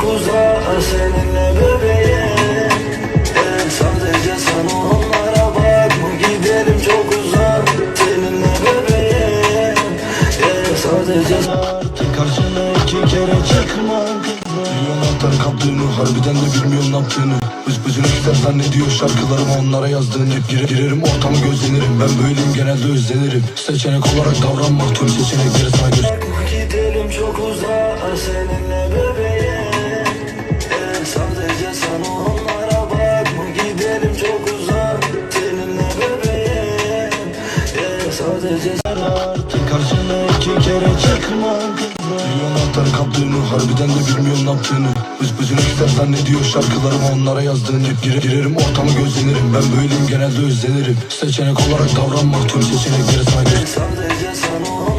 çok uzak seninle bebeğim. Ben sadece sana onlara bakma Gidelim çok uzak seninle bebeğim. Ben sadece artık karşına iki kere çıkma anahtarı kaptığını Harbiden de bilmiyorum ne yaptığını. Bız bızını ister zannediyor şarkılarımı onlara yazdığını. Gire, Girerim ortamı gözlenirim. Ben böyleyim genelde özlenirim. Seçenek olarak davranma Tüm seçenekleri sana göster Gidelim çok uzak seninle bebeğim Gidelim çok uzak seninle bebeğim. Ben sadece artık karşına iki kere çıkma Milyon anahtarı kaptığını Harbiden de bilmiyorum ne yaptığını. Bız bızını ister zannediyor şarkılarımı onlara yazdığını. Gire, Girerim ortamı gözlenirim. Ben böyleyim genelde özlenirim. Seçenek olarak davranma Tüm seçenekleri göster Sadece sana